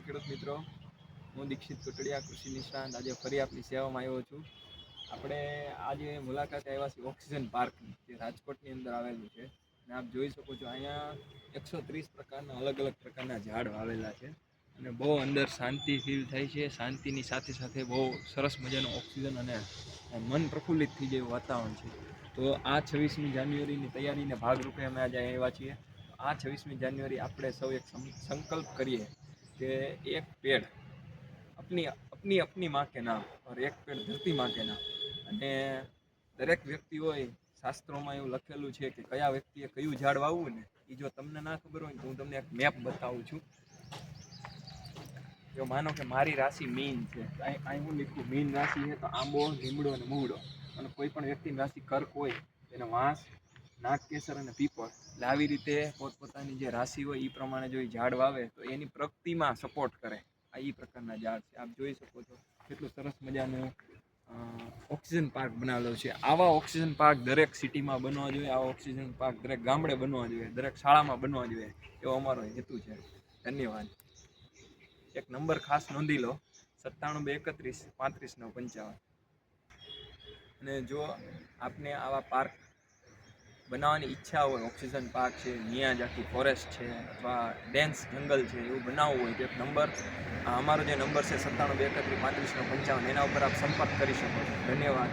ખેડૂત મિત્રો. હું દીક્ષિત કુટડિયા કૃષિ નિષ્ણાંત આજે ફરી આપની સેવામાં આવ્યો છું. આપણે આજે મુલાકાતે આવ્યા છીએ ઓક્સિજન પાર્ક જે રાજકોટની અંદર આવેલું છે. અને આપ જોઈ શકો છો અહીંયા એકસો ત્રીસ પ્રકારના અલગ અલગ પ્રકારના ઝાડ વાવેલા છે. અને બહુ અંદર શાંતિ ફીલ થાય છે. શાંતિની સાથે સાથે બહુ સરસ મજાનો ઓક્સિજન અને મન પ્રફુલ્લિત થઈ જાય વાતાવરણ છે. તો આ છવ્વીસમી જાન્યુઆરીની તૈયારીને ભાગરૂપે અમે આજે આવ્યા છીએ. આ છવ્વીસમી જાન્યુઆરી આપણે સૌ એક સંકલ્પ કરીએ કે એક પેડ અપની અપની અપની માં કે નામ और એક પેડ ધરતી માં કે નામ અને દરેક વ્યક્તિ હોય, શાસ્ત્રોમાં એવું લખેલું છે કે કયા વ્યક્તિએ કયું ઝાડ વાવવું ને એ જો તમને ના ખબર હોય તો હું તમને એક મેપ બતાવું છું. જો માનો કે મારી રાશિ મીન છે અહીં હું લીધું મીન રાશિ છે તો આંબો, લીમડો અને મૂળો. અને કોઈ પણ વ્યક્તિની રાશિ કર્ક હોય એને વાંસ નાગકેસર અને પીપળ એટલે આવી રીતે પોતપોતાની જે રાશિ હોય એ પ્રમાણે જો એ ઝાડ વાવે, તો એની પ્રગતિમાં સપોર્ટ કરે. આ એ પ્રકારના ઝાડ છે. આપ જોઈ શકો છો કેટલું સરસ મજાનું ઓક્સિજન પાર્ક બનાવેલો છે. આવા ઓક્સિજન પાર્ક દરેક સિટીમાં બનવા જોઈએ, આવા ઓક્સિજન પાર્ક દરેક ગામડે બનવા જોઈએ, દરેક શાળામાં બનવા જોઈએ, એવો અમારો હેતુ છે. ધન્યવાદ. એક નંબર ખાસ નોંધી લો, સત્તાણું બે એકત્રીસ પાંત્રીસ નવ પંચાવન. અને જો આપને આવા પાર્ક બનાવવાની ઈચ્છા હોય, ઓક્સિજન પાર્ક છે મિયાજાકી ફોરેસ્ટ છે, અથવા ડેન્સ જંગલ છે, એવું બનાવવું હોય, તો એક નંબર. અમારો જે નંબર છે, સત્તાણું બે એકત્રીસ પાંત્રીસનો પંચાવન, એના ઉપર આપ સંપર્ક કરી શકો છો. ધન્યવાદ.